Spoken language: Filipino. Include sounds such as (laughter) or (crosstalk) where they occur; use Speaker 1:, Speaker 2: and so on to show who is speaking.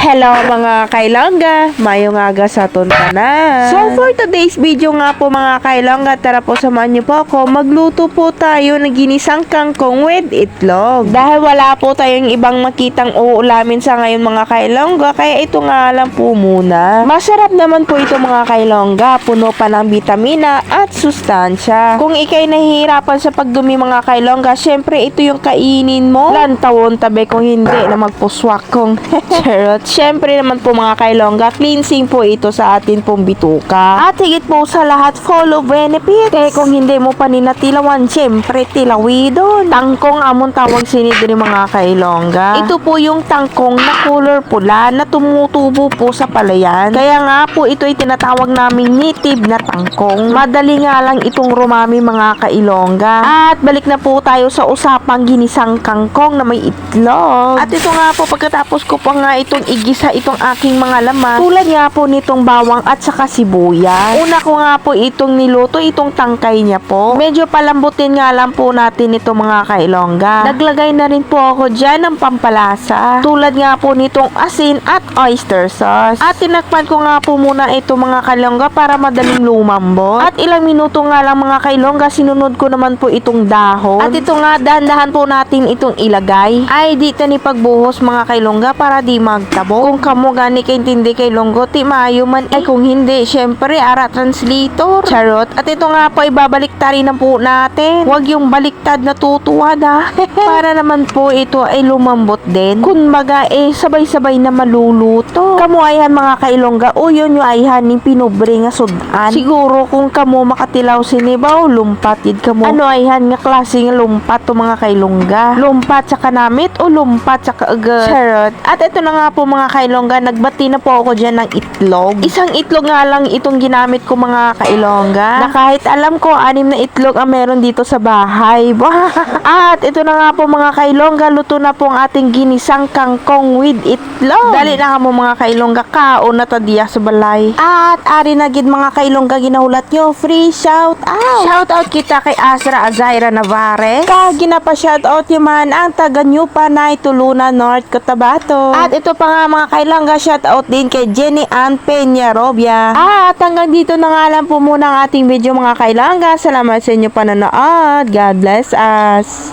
Speaker 1: Hello mga kailangga, mayong aga sa tunta na. So for today's video nga po mga kailangga, tara po samahan niyo po ako. Magluto po tayo ng ginisang kangkong with itlog. Dahil wala po tayong ibang makitang uulamin sa ngayon mga kailangga, kaya ito nga lang po muna. Masarap naman po ito mga kailangga, puno pa ng bitamina at sustansya. Kung ikay nahihirapan sa pagdumi mga kailangga, syempre ito yung kainin mo. Lantawon tabi kung hindi na magpuswak kong (laughs) charot. Syempre naman po mga kailongga, cleansing po ito sa atin pong bituka. At higit po sa lahat, full of benefits. Kaya kung hindi mo pa ninatilawan, syempre tilawi. Tangkong amon tawag sinid ni mga kailongga. Ito po yung tangkong na color pula na tumutubo po sa palayan. Kaya nga po ito ay tinatawag naming native na tangkong. Madali nga lang itong rumami mga kailongga. At balik na po tayo sa usapang ginisang kangkong na may itlog. At ito nga po pagkatapos ko pa nga itong igisa itong aking mga laman. Tulad nga po nitong bawang at saka sibuyas. Una ko nga po itong niluto itong tangkay niya po. Medyo palambutin nga lang po natin ito mga kailongga. Naglagay na rin po ako dyan ng pampalasa. Tulad nga po nitong asin at oyster sauce. At tinakpan ko nga po muna ito mga kailongga para madaling lumambot. At ilang minuto nga lang mga kailongga sinunod ko naman po itong dahon. At ito nga dahan-dahan po natin itong ilagay. Ay dito ni pagbuhos mga kailongga para di magtabo. Kung kamo gani kay intindi kay longgo ti maayo man ay kung hindi syempre ara translator. Charot. At ito nga po ibabalik rin na po natin. Huwag yung baliktad na tutuwad ha. (laughs) para naman po ito ay lumambot din. Kung baga eh sabay-sabay na maluluto. Kamo ayan mga kailongga o yun yung ayhan ni pinubre nga sudan. Siguro kung kamo makatilaw sinibaw lumpat yun kamo. Ano ayhan nga klase nga lumpat to mga kailongga. Lumpat sa kanamit o lumpat sa kaagad. Charot. At ito na nga po mga kailongga, nagbati na po ako dyan ng itlog. Isang itlog nga lang itong ginamit ko mga kailongga. Na kahit alam ko, anim na itlog ang meron dito sa bahay. (laughs) At ito na nga po mga kailongga, luto na po ang ating ginisang kangkong with itlog. Dali na nga mo mga kailongga, kaon na tadiya sa balay. At ari na gid mga kailongga ginahulat nyo, free shout out. Shout out kita kay Asra Azaira Navarez. Kag ginapa shout out yaman ang taga New Panay, Tulunan, North Cotabato. At ito pa nga mga kailangga, shout out din kay Jenny Ann Peña Robia. At hanggang dito na nga lang po muna ang ating video mga kailangga. Salamat sa inyo panonood. God bless us.